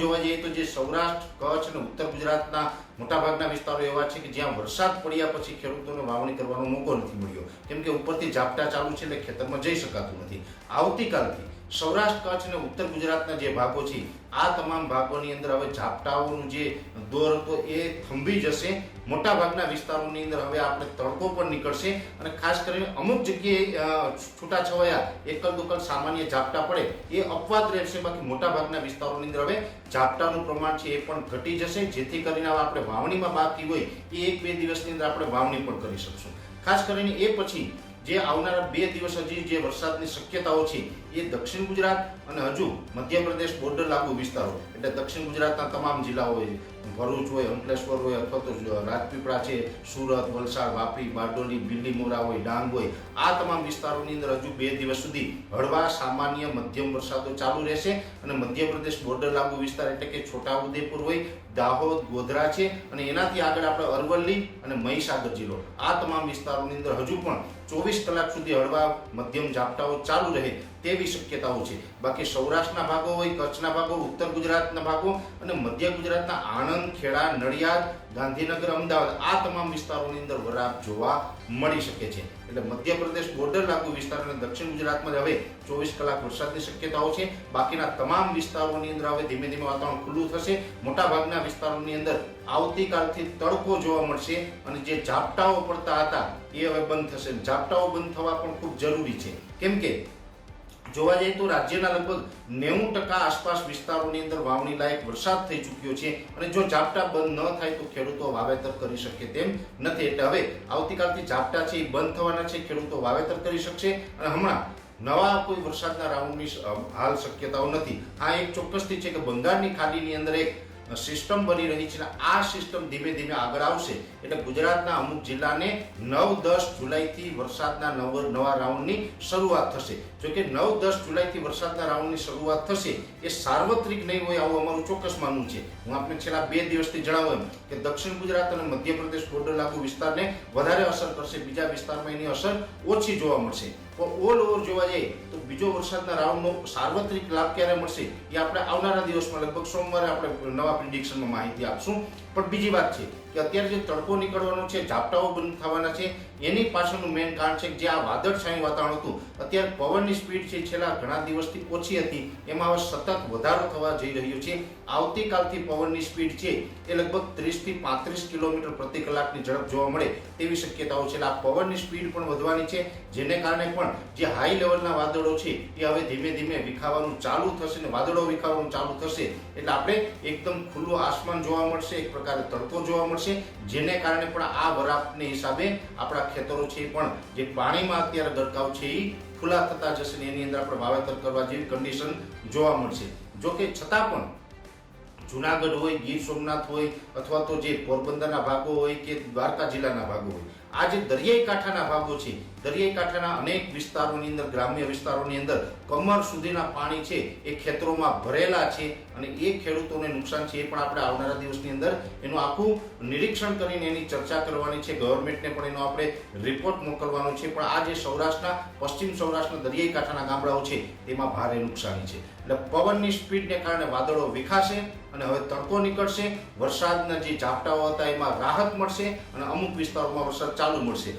જઈએ તો જે સૌરાષ્ટ્ર, કચ્છ અને ઉત્તર ગુજરાતના મોટાભાગના વિસ્તારો એવા છે કે જ્યાં વરસાદ પડ્યા પછી ખેડૂતોને વાવણી કરવાનો મોકો નથી મળ્યો. કેમ કે ઉપરથી ઝાપટા ચાલુ છે એટલે ખેતરમાં જઈ શકાતું નથી. આવતીકાલથી સૌરાષ્ટ્ર કચ્છ અને ઉત્તર ગુજરાતના જે ભાગો છે, આ તમામ ભાગોની અંદર હવે ઝાપટાઓનું જે દોર હતો એ થંભી જશે. મોટા ભાગના વિસ્તારોની અંદર હવે આપણે તડકો પણ નીકળશે અને ખાસ કરીને અમુક જગ્યાએ છૂટાછવાયા એકલ દુકલ સામાન્ય ઝાપટા પડે એ અપવાદ રહેશે. બાકી મોટા ભાગના વિસ્તારોની અંદર હવે ઝાપટાનું પ્રમાણ છે એ પણ ઘટી જશે. જેથી કરીને આપણે વાવણીમાં બાકી હોય એ એક બે દિવસની અંદર આપણે વાવણી પણ કરી શકશું. ખાસ કરીને એ પછી જે આવનારા બે દિવસ હજી જે વરસાદની શક્યતાઓ છે, એ દક્ષિણ ગુજરાત અને હજુ મધ્યપ્રદેશ બોર્ડર લાગુ વિસ્તારો, એટલે દક્ષિણ ગુજરાતના તમામ જિલ્લાઓ ભરૂચ હોય, અંકલેશ્વર હોય અથવા તો રાજપીપળા છે, સુરત, વલસાડ વાપી બારડોલી બિલ્લીમોરા હોય, ડાંગ હોય, આ તમામ વિસ્તારોની અંદર હજુ બે દિવસ સુધી હળવા સામાન્ય મધ્યમ વરસાદો ચાલુ રહેશે અને મધ્યપ્રદેશ બોર્ડર લાગુ વિસ્તાર એટલે કે છોટાઉદેપુર હોય, દાહોદ, ગોધરા છે અને એનાથી આગળ આપણે અરવલ્લી અને મહીસાગર જિલ્લો. આ તમામ વિસ્તારોની અંદર હજુ પણ ચોવીસ કલાક સુધી હળવા મધ્યમ ઝાપટાઓ ચાલુ રહે તેવી શક્યતાઓ છે. બાકી સૌરાષ્ટ્રના ભાગો હોય, કચ્છના ભાગો, ઉત્તર ગુજરાતના ભાગો અને મધ્ય ગુજરાતના આણંદ ખેડા નડિયાદ, ગાંધીનગર, અમદાવાદ આ તમામ વિસ્તારોની અંદર વરાપ જોવા મળી શકે છે. એટલે મધ્યપ્રદેશ બોર્ડર લાગુ વિસ્તાર અને દક્ષિણ ગુજરાતમાં હવે ચોવીસ કલાક વરસાદની શક્યતાઓ છે. બાકીના તમામ વિસ્તારોની અંદર હવે ધીમે ધીમે વાતાવરણ ખુલ્લું થશે. મોટા ભાગના વિસ્તારોની અંદર આવતીકાલથી તડકો જોવા મળશે અને જે ઝાપટાઓ પડતા હતા એ હવે બંધ થશે. ઝાપટાઓ બંધ થવા પણ ખૂબ જરૂરી છે. કેમ કે જોવા જઈએ તો રાજ્યના લગભગ નેવું ટકા આસપાસ વિસ્તારોની અંદર વાવણી લાયક વરસાદ થઈ ચૂક્યો છે અને જો ઝાપટા બંધ ન થાય તો ખેડૂતો વાવેતર કરી શકે તેમ નથી. એટલે હવે આવતીકાલથી ઝાપટા છે એ બંધ થવાના છે, ખેડૂતો વાવેતર કરી શકશે અને હમણાં નવા કોઈ વરસાદના રાઉન્ડની હાલ શક્યતાઓ નથી. આ એક ચોક્કસથી છે કે બંગાળની ખાડીની અંદર એક સિસ્ટમ બની રહી છે આ સિસ્ટમ ધીમે ધીમે આગળ આવશે. એટલે ગુજરાતના અમુક જિલ્લાને નવ દસ જુલાઈથી વરસાદના નવ નવા રાઉન્ડની શરૂઆત થશે. જોકે નવ દસ જુલાઈથી વરસાદના રાઉન્ડની શરૂઆત થશે એ સાર્વત્રિક નહીં હોય આવું અમારું ચોક્કસ માનવું છે. હું આપને છેલ્લા બે દિવસથી જણાવું એમ કે દક્ષિણ ગુજરાત અને મધ્યપ્રદેશ બોર્ડર લાગુ વિસ્તારને વધારે અસર કરશે, બીજા વિસ્તારમાં એની અસર ઓછી જોવા મળશે. ઓલ ઓવર જોવા જઈએ તો બીજો વરસાદના રાઉન્ડનો સાર્વત્રિક લાભ ક્યારે મળશે એ આપણે આવનારા દિવસમાં લગભગ સોમવારે આપણે નવા પ્રિડિક્શનમાં માહિતી આપશું. પણ બીજી વાત છે કે અત્યારે જે તડકો નીકળવાનો છે, ઝાપટાઓ બંધ થવાના છે, એની પાછળનું મેઇન કારણ છે કે જે આ વાદળછાયું વાતાવરણ હતું, અત્યારે પવનની સ્પીડ છે છેલ્લા ઘણા દિવસથી ઓછી હતી, એમાં હવે સતત વધારો થવા જઈ રહ્યો છે. આવતીકાલથી પવનની સ્પીડ છે એ લગભગ ત્રીસથી પાંત્રીસ કિલોમીટર પ્રતિ કલાકની ઝડપ જોવા મળે તેવી શક્યતાઓ છે. આ પવનની સ્પીડ પણ વધવાની છે, જેને કારણે પણ જે હાઈ લેવલના વાદળો છે એ હવે ધીમે ધીમે વિખાવાનું ચાલુ થશે ને વાદળો વિખાવાનું ચાલુ થશે. એટલે આપણે એકદમ ખુલ્લું આસમાન જોવા મળશે, એક પ્રકારે તડકો જોવા મળશે, જેને કારણે પણ આ વરાપને હિસાબે આપણા ખેતરો છે પણ જે પાણીમાં અત્યારે ગરકાવ છે એ ખુલ્લા થતા જશે ને એની અંદર આપણે વાવેતર કરવા જેવી કન્ડિશન જોવા મળશે. જો કે છતાં પણ જુનાગઢ હોય, ગીર સોમનાથ હોય, અથવા તો જે પોરબંદરના ભાગો હોય કે દ્વારકા જિલ્લાના ભાગો હોય, આ જે દરિયાઈ કાંઠાના ભાગો છે દરિયાઈ કાંઠાના અનેક વિસ્તારોની અંદર, ગ્રામ્ય વિસ્તારોની અંદર કમર સુધીના પાણી છે એ ખેતરોમાં ભરેલા છે અને એ ખેડૂતોને નુકસાન છે એ પણ આપણે આવનારા દિવસની અંદર એનું આખું નિરીક્ષણ કરીને એની ચર્ચા કરવાની છે. ગવર્મેન્ટને પણ એનો આપણે રિપોર્ટ મોકલવાનો છે. પણ આ જે સૌરાષ્ટ્રના, પશ્ચિમ સૌરાષ્ટ્રના દરિયાઈ કાંઠાના ગામડાઓ છે તેમાં ભારે નુકસાની છે. એટલે પવનની સ્પીડને કારણે વાદળો વિખાશે અને હવે તડકો નીકળશે. વરસાદના જે ઝાપટાઓ હતા, એમાં રાહત મળશે અને અમુક વિસ્તારોમાં વરસાદ ચાલુ મળશે.